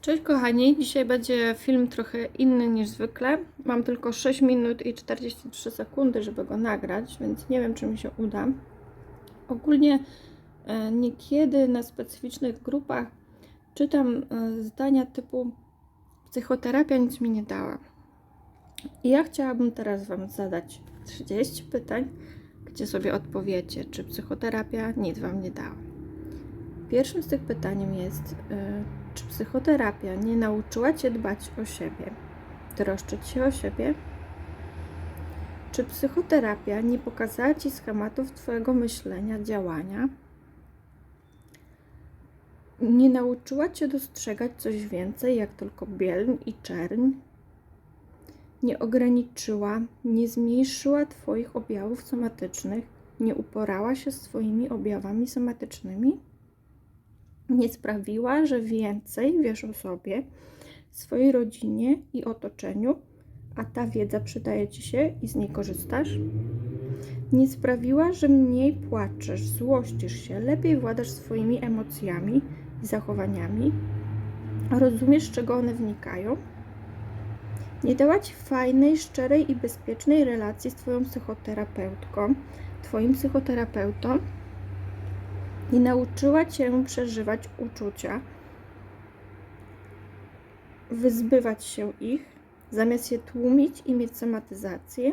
Cześć kochani, dzisiaj będzie film trochę inny niż zwykle. Mam tylko 6 minut i 43 sekundy, żeby go nagrać, więc nie wiem, czy mi się uda. Ogólnie e, niekiedy na specyficznych grupach czytam e, zdania typu psychoterapia nic mi nie dała. I ja chciałabym teraz Wam zadać 30 pytań, gdzie sobie odpowiecie, czy psychoterapia nic Wam nie dała. Pierwszym z tych pytań jest, y, czy psychoterapia nie nauczyła Cię dbać o siebie, troszczyć się o siebie? Czy psychoterapia nie pokazała Ci schematów Twojego myślenia, działania? Nie nauczyła Cię dostrzegać coś więcej, jak tylko bielń i czerń? Nie ograniczyła, nie zmniejszyła Twoich objawów somatycznych, nie uporała się z Twoimi objawami somatycznymi? Nie sprawiła, że więcej wiesz o sobie, swojej rodzinie i otoczeniu, a ta wiedza przydaje ci się i z niej korzystasz? Nie sprawiła, że mniej płaczesz, złościsz się, lepiej władasz swoimi emocjami i zachowaniami? Rozumiesz, z czego one wnikają? Nie dała ci fajnej, szczerej i bezpiecznej relacji z Twoją psychoterapeutką, Twoim psychoterapeutą, nie nauczyła cię przeżywać uczucia, wyzbywać się ich, zamiast je tłumić i mieć somatyzację,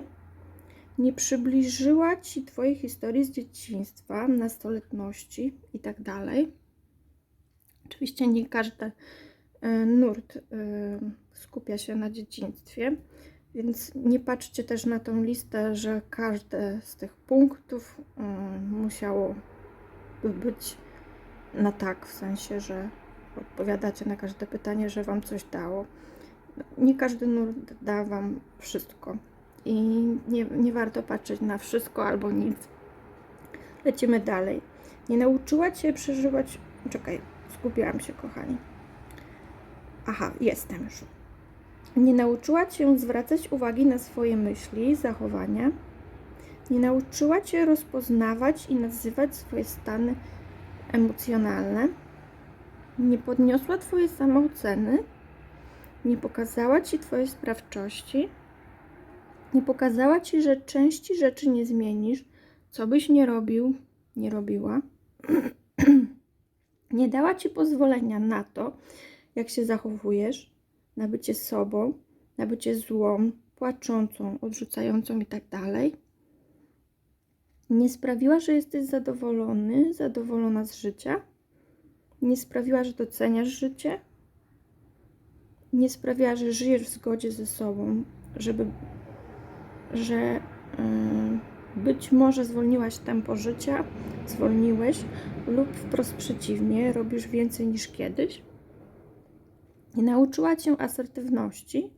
nie przybliżyła ci twojej historii z dzieciństwa, nastoletności itd. Tak Oczywiście nie każdy e, nurt e, skupia się na dzieciństwie, więc nie patrzcie też na tą listę, że każde z tych punktów e, musiało być na tak, w sensie, że odpowiadacie na każde pytanie, że Wam coś dało. Nie każdy nurt da Wam wszystko i nie, nie warto patrzeć na wszystko albo nic. Lecimy dalej. Nie nauczyła Cię przeżywać. Czekaj, skupiłam się, kochani. Aha, jestem już. Nie nauczyła Cię zwracać uwagi na swoje myśli, zachowania nie nauczyła cię rozpoznawać i nazywać swoje stany emocjonalne, nie podniosła twojej samooceny, nie pokazała ci twojej sprawczości, nie pokazała ci, że części rzeczy nie zmienisz, co byś nie robił, nie robiła. nie dała ci pozwolenia na to, jak się zachowujesz, na bycie sobą, na bycie złą, płaczącą, odrzucającą i tak dalej nie sprawiła, że jesteś zadowolony, zadowolona z życia, nie sprawiła, że doceniasz życie, nie sprawiła, że żyjesz w zgodzie ze sobą, żeby, że yy, być może zwolniłaś tempo życia, zwolniłeś, lub wprost przeciwnie, robisz więcej niż kiedyś. Nie nauczyła cię asertywności,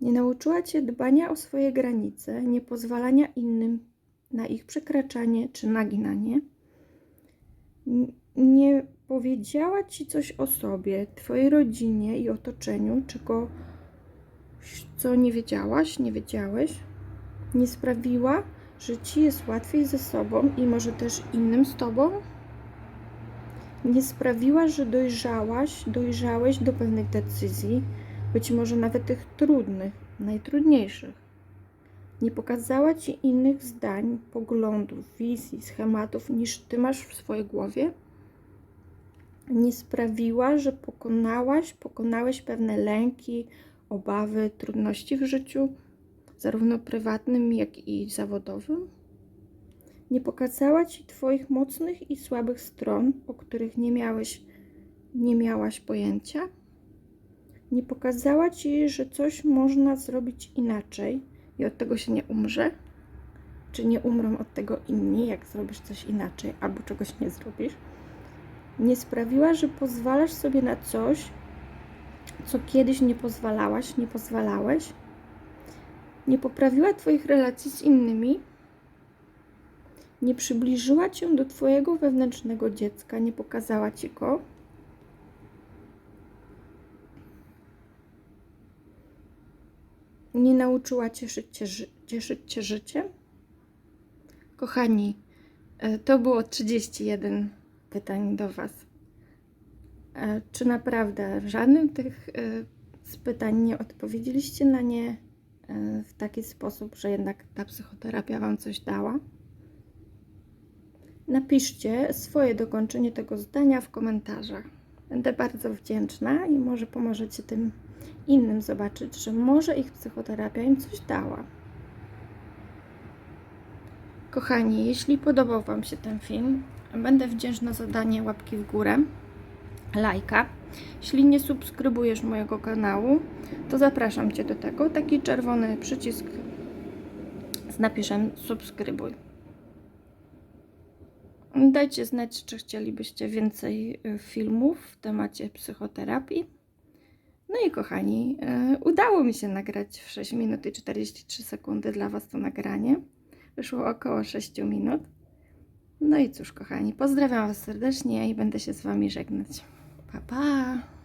nie nauczyła cię dbania o swoje granice, nie pozwalania innym na ich przekraczanie czy naginanie. Nie powiedziała ci coś o sobie, twojej rodzinie i otoczeniu, czego co nie wiedziałaś, nie wiedziałeś. Nie sprawiła, że ci jest łatwiej ze sobą i może też innym z tobą. Nie sprawiła, że dojrzałaś, dojrzałeś do pewnych decyzji, być może nawet tych trudnych, najtrudniejszych nie pokazała ci innych zdań, poglądów, wizji, schematów niż ty masz w swojej głowie? Nie sprawiła, że pokonałaś, pokonałeś pewne lęki, obawy, trudności w życiu, zarówno prywatnym, jak i zawodowym? Nie pokazała ci Twoich mocnych i słabych stron, o których nie miałeś, nie miałaś pojęcia? Nie pokazała ci, że coś można zrobić inaczej, i od tego się nie umrze? Czy nie umrą od tego inni, jak zrobisz coś inaczej albo czegoś nie zrobisz? Nie sprawiła, że pozwalasz sobie na coś, co kiedyś nie pozwalałaś, nie pozwalałeś? Nie poprawiła Twoich relacji z innymi? Nie przybliżyła Cię do Twojego wewnętrznego dziecka, nie pokazała Ci go? Nie nauczyła cieszyć cię, cieszyć cię życiem? Kochani, e, to było 31 pytań do Was. E, Czy naprawdę w żadnym tych e, z pytań nie odpowiedzieliście na nie w taki sposób, że jednak ta psychoterapia Wam coś dała? Napiszcie swoje dokończenie tego zdania w komentarzach. Będę bardzo wdzięczna i może pomożecie tym innym zobaczyć, że może ich psychoterapia im coś dała. Kochani, jeśli podobał Wam się ten film, będę wdzięczna za danie łapki w górę, lajka. Jeśli nie subskrybujesz mojego kanału, to zapraszam Cię do tego. Taki czerwony przycisk z napisem subskrybuj. Dajcie znać, czy chcielibyście więcej y, filmów w temacie psychoterapii. No i kochani, y, udało mi się nagrać w 6 minut i 43 sekundy dla Was to nagranie. Wyszło około 6 minut. No i cóż, kochani, pozdrawiam Was serdecznie i będę się z Wami żegnać. Pa, pa!